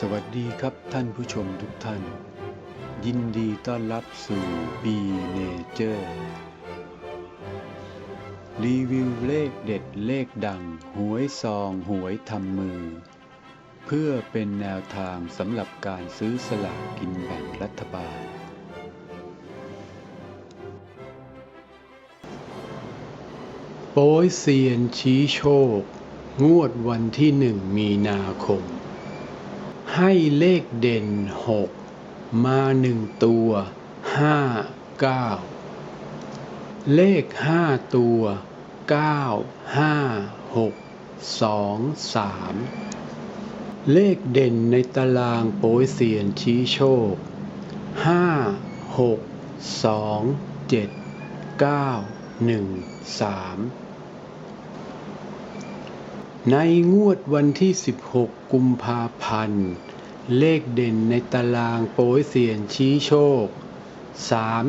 สวัสดีครับท่านผู้ชมทุกท่าน ยินดีต้อนรับสู่ B Nature รีวิวเลขเด็ดเลขดัง หวยซองหวยทำมือ เพื่อเป็นแนวทางสำหรับการซื้อสลากกินแบ่งรัฐบาล โป้ยเซียนชี้โชค งวดวันที่หนึ่งมีนาคม ให้เลขเด่น 6 มาหนึ่งตัว 5 9 เลข 5 ตัว 9 5 6 2 3 เลขเด่นในตารางโป้ยเสียนชี้โชค 5 6 2 7 9 1 3 ในงวดวันที่ 16 กุมภาพันธ์ เลขเด่นในตารางโป้ยเซียนชี้โชค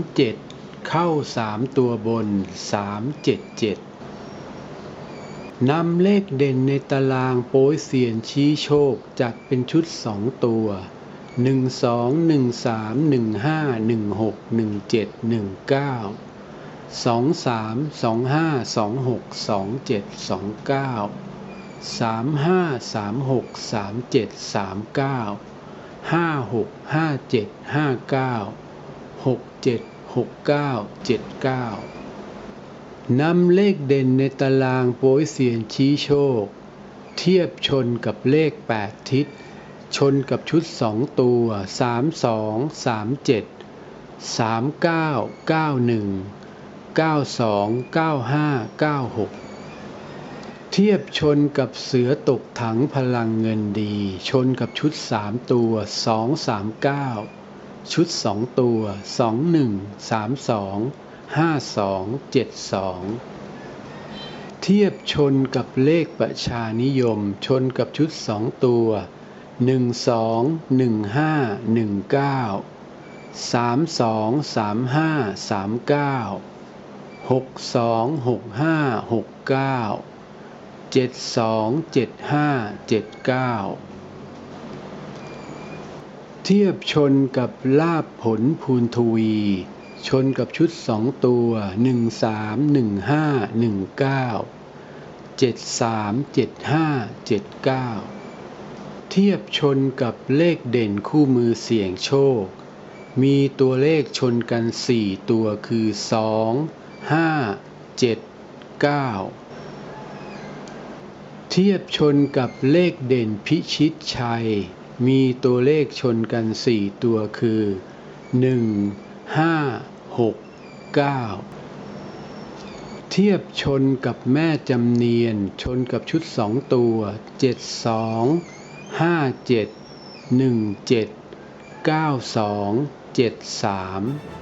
37 เข้า 3 ตัวบน 377 นำเลขเด่นในตารางโป้ยเซียนชี้โชคจัดเป็นชุด 2 ตัว 1 2 1 3 1 5 1 6 1 7 19 23 25 26 27 29 3 2 5 2 6 2 7 2 9สามห้าสามหกสามเจ็ดสามเก้าห้าหกห้าเจ็ดห้าเก้าหกเจ็ดหกเก้าเจ็ดเก้านำเลขเด่นในตารางโป้ยเสียนชี้โชค เทียบชนกับเลขแปดทิศ ชนกับชุดสองตัวสามสองสาม เทียบชนกับเสือตกถังพลังเงินดี ชนกับชุดสามตัวสองสามเก้าชุดสองตัวสองหนึ่งสามสองห้าสองเจ็ดสองเทียบชนกับเลขประชานิยม ชนกับชุดสองตัวหนึ่งสองหนึ่งห้าหนึ่งเก้าสามสองสามห้าสามเก้าหกสองหกห้าหกเก้า เจ็ดสองเจ็ดห้าเจ็ดเก้าเทียบชนกับลาบผลภูนทวี ชนกับชุดสองตัวหนึ่งสามหนึ่งห้าหนึ่งเก้าเจ็ดสามเจ็ดห้าเจ็ดเก้าเทียบชนกับเลขเด่นคู่มือเสี่ยงโชค มีตัวเลขชนกันสี่ตัวคือสองห้าเจ็ดเก้า เทียบชนกับเลขเด่นพิชิตชัย มีตัวเลขชนกันสี่ตัวคือ 1 5 6 9 เทียบชนกับแม่จำเนียน ชนกับชุดสองตัว 7 2 5 7 1 7 9 2 7 3